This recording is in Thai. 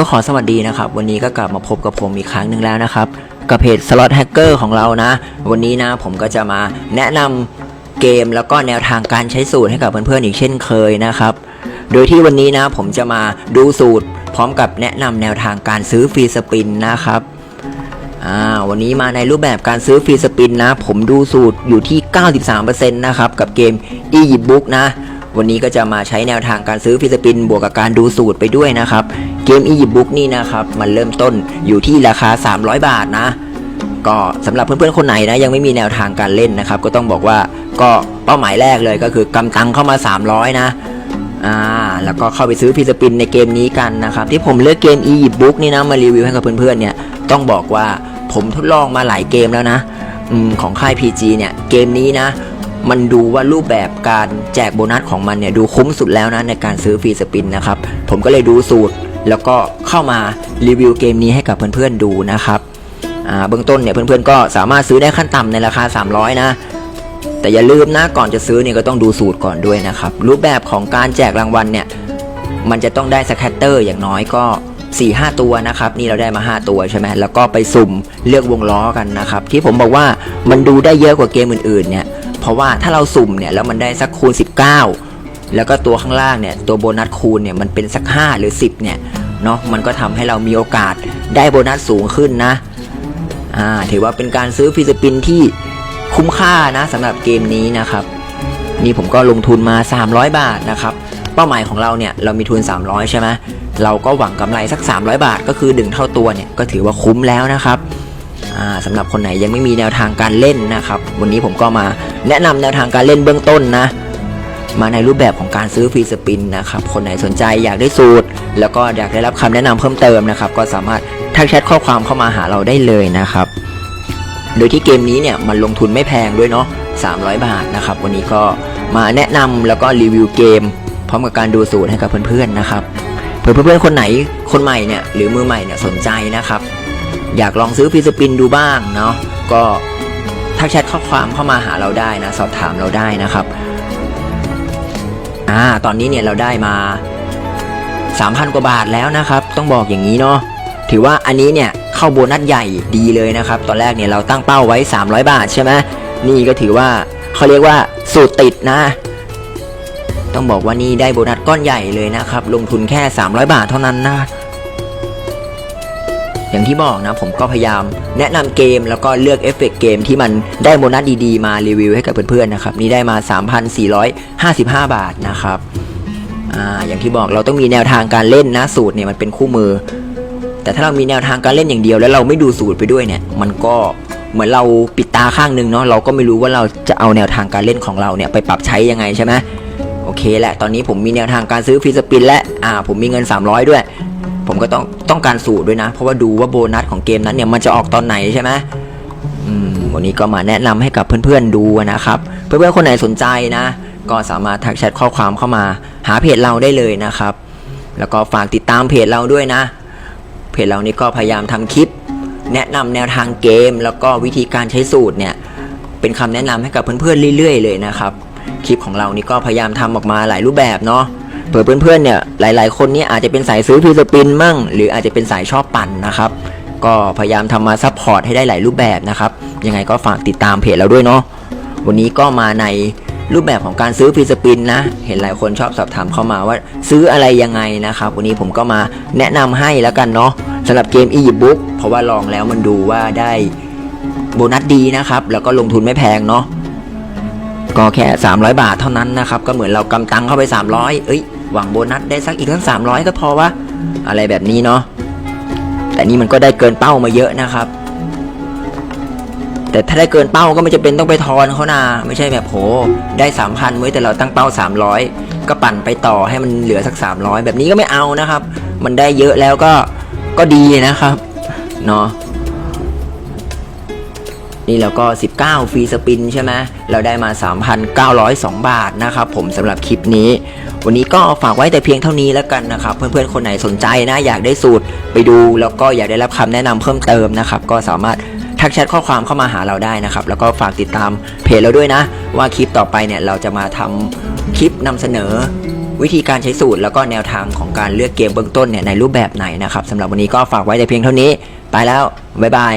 ก็ขอสวัสดีนะครับ วันนี้ก็กลับมาพบกับผมอีกครั้งหนึ่งแล้วนะครับ กับเพจ Slot Hacker ของเรานะ วันนี้นะผมก็จะมาแนะนำเกมแล้วก็แนวทางการใช้สูตรให้กับเพื่อนๆอีกเช่นเคยนะครับ โดยที่วันนี้นะผมจะมาดูสูตร พร้อมกับแนะนำแนวทางการซื้อฟรีสปินนะครับอ่าวันนี้มาในรูปแบบการซื้อฟรีสปินนะ ผมดูสูตรอยู่ที่ 93%นะครับ กับเกม Egypt Book นะ วันนี้ก็จะมาใช้แนวทางการซื้อฟรีสปินบวกกับการดูสูตรไปด้วยนะครับ เกม Egypt Book นี่นะครับ มันเริ่มต้นอยู่ที่ราคา 300 บาทนะ ก็สำหรับเพื่อนๆคนไหนนะยังไม่มีแนวทางการเล่นนะครับ ก็ต้องบอกว่าก็เป้าหมายแรกเลยก็คือกำตังเข้ามา 300 นะอ่าแล้วก็เข้าไปซื้อฟิสปินในเกมนี้กันนะครับ ที่ผมเลือกเกม Egypt Book นี่นะมารีวิวให้กับเพื่อนๆเนี่ยต้องบอกว่าผมทดลองมาหลายเกมแล้วนะอของค่าย PG เนี่ยเกมนี้นะ มันดูว่ารูปแบบการแจกโบนัสของมันเนี่ยดูคุ้มสุดแล้วนะในการซื้อฟรีสปินนะครับ ผมก็เลยดูสูตร แล้วก็เข้ามารีวิวเกมนี้ให้กับเพื่อนๆดูนะครับเบื้องต้นเนี่ยเพื่อนๆก็สามารถซื้อได้ขั้นต่ำในราคา 300 นะ แต่อย่าลืมนะก่อนจะซื้อเนี่ยก็ต้องดูสูตรก่อนด้วยนะครับ รูปแบบของการแจกรางวัลเนี่ยมันจะต้องได้สแคตเตอร์อย่างน้อยก็ 4-5 ตัวนะครับ นี่เราได้มา 5 ตัวใช่ไหมแล้วก็ไปสุ่มเลือกวงล้อกันนะครับ ที่ผมบอกว่ามันดูได้เยอะกว่าเกมอื่นๆเนี่ยเพ ราะว่าถ้าเราสุ่มเนี่ยแล้วมันได้สักคูณ 19 แล้วก็ตัวข้างล่างเนี่ยตัวโบนัสคูณเนี่ยมันเป็นสัก 5 หรือ 10เนี่ยเนาะมันก็ทำให้เรามีโอกาสได้โบนัสสูงขึ้นนะอ่าถือว่าเป็นการซื้อฟิสปินที่คุ้มค่านะสำหรับเกมนี้นะครับ นี่ผมก็ลงทุนมา 300 บาทนะครับ เป้าหมายของเราเนี่ยเรามีทุน 300 ใช่ไหมเราก็หวังกำไรสัก 300 บาทก็คือดึงเท่าตัวเนี่ยก็ถือว่าคุ้มแล้วนะครับ สำหรับคนไหนยังไม่มีแนวทางการเล่นนะครับ วันนี้ผมก็มาแนะนำแนวทางการเล่นเบื้องต้นนะ มาในรูปแบบของการซื้อฟรีสปินนะครับ คนไหนสนใจอยากได้สูตร แล้วก็อยากได้รับคำแนะนำเพิ่มเติมนะครับ ก็สามารถทักแชทข้อความเข้ามาหาเราได้เลยนะครับ โดยที่เกมนี้เนี่ยมันลงทุนไม่แพงด้วยเนาะ300 บาทนะครับ วันนี้ก็มาแนะนำแล้วก็รีวิวเกม พร้อมกับการดูสูตรให้กับเพื่อนๆนะครับเผื่อเพื่อนๆคนไหนคนใหม่เนี่ยหรือมือใหม่เนี่ยสนใจนะครับ อยากลองซื้อฟรีสปินดูบ้างเนาะก็ทักแชทข้อความเข้ามาหาเราได้นะสอบถามเราได้นะครับอ่าตอนนี้เนี่ยเราได้มา 3,000 กว่าบาทแล้วนะครับ ต้องบอกอย่างนี้เนาะถือว่าอันนี้เนี่ยเข้าโบนัสใหญ่ดีเลยนะครับ ตอนแรกเนี่ยเราตั้งเป้าไว้ 300 บาทใช่ไหมนี่ก็ถือว่าเขาเรียกว่าสูตรติดนะ ต้องบอกว่านี่ได้โบนัสก้อนใหญ่เลยนะครับ ลงทุนแค่ 300 บาทเท่านั้นนะ อย่างที่บอกนะผมก็พยายามแนะนำเกมแล้วก็เลือกเอฟเฟกต์เกมที่มันได้โบนัสดีๆ มารีวิวให้กับเพื่อนๆนะครับนี่ได้มา 3,455 บาทนะครับอ่าอย่างที่บอกเราต้องมีแนวทางการเล่นนะสูตรเนี่ยมันเป็นคู่มือ แต่ถ้าเรามีแนวทางการเล่นอย่างเดียว แล้วเราไม่ดูสูตรไปด้วยเนี่ย มันก็เหมือนเราปิดตาข้างหนึงเนาะเราก็ไม่รู้ว่าเราจะเอาแนวทางการเล่นของเราเนี่ยไปปรับใช้ยังไงใช่ไหมโอเคแหละตอนนี้ผมมีแนวทางการซื้อฟรีสปินและอ่าผมมีเงิน 300 ด้วย ผมก็ต้องต้องการสูตรด้วยนะ เพราะว่าดูว่าโบนัสของเกมนั้นเนี่ยมันจะออกตอนไหนใช่ไหมวันนี้ก็มาแนะนำให้กับเพื่อนๆดูนะครับ เพื่อนๆคนไหนสนใจนะ ก็สามารถทักแชทข้อความเข้ามา หาเพจเราได้เลยนะครับ แล้วก็ฝากติดตามเพจเราด้วยนะ เพจเรานี่ก็พยายามทำคลิป แนะนำแนวทางเกม แล้วก็วิธีการใช้สูตรเนี่ยเป็นคำแนะนำให้กับเพื่อนๆเรื่อยๆเลยนะครับ คลิปของเรานี่ก็พยายามทำออกมาหลายรูปแบบเนาะ เผื่อเพื่อนๆเนี่ยหลาย ๆ คนเนี่ยอาจจะเป็นสายซื้อฟรีสปินมั่ง หรืออาจจะเป็นสายชอบปั่นนะครับก็พยายามทำมาซัพพอร์ตให้ได้หลายรูปแบบนะครับยังไงก็ฝากติดตามเพจเราด้วยเนาะวันนี้ก็มาในรูปแบบของการซื้อฟรีสปินนะ เห็นหลายคนชอบสอบถามเข้ามาว่าซื้ออะไรยังไงนะครับ วันนี้ผมก็มาแนะนำให้แล้วกันเนาะสำหรับเกม e b o o k เพราะว่าลองแล้วมันดูว่าได้โบนัสดีนะครับ แล้วก็ลงทุนไม่แพงเนาะก็แค่ 300 บาทเท่านั้นนะครับ ก็เหมือนเรากำตังเข้าไป 300 เอ้ย หวังโบนัสได้สักอีกทั้ง300 ก็พอวะ อะไรแบบนี้เนาะ แต่นี่มันก็ได้เกินเป้ามาเยอะนะครับ แต่ถ้าได้เกินเป้าก็ไม่จะเป็นต้องไปทอนเขานาไม่ใช่แบบโห ได้3,000เว้ยแต่เราตั้งเป้า 300 ก็ปั่นไปต่อให้มันเหลือสัก 300 แบบนี้ก็ไม่เอานะครับ มันได้เยอะแล้วก็ก็ดีนะครับเนาะนี่แล้วก็ 19 ฟรีสปินใช่ไหมเราได้มา 3,902 บาทนะครับผมสำหรับคลิปนี้ วันนี้ก็ฝากไว้แต่เพียงเท่านี้แล้วกันนะครับ เพื่อนๆคนไหนสนใจนะอยากได้สูตรไปดูแล้วก็อยากได้รับคำแนะนำเพิ่มเติมนะครับ ก็สามารถทักแชทข้อความเข้ามาหาเราได้นะครับ แล้วก็ฝากติดตามเพจเราด้วยนะ ว่าคลิปต่อไปเนี่ยเราจะมาทำคลิปนำเสนอ วิธีการใช้สูตรแล้วก็แนวทางของการเลือกเกมเบื้องต้นเนี่ยในรูปแบบไหนนะครับสำหรับวันนี้ก็ฝากไว้แต่เพียงเท่านี้ ไปแล้วบ๊ายบาย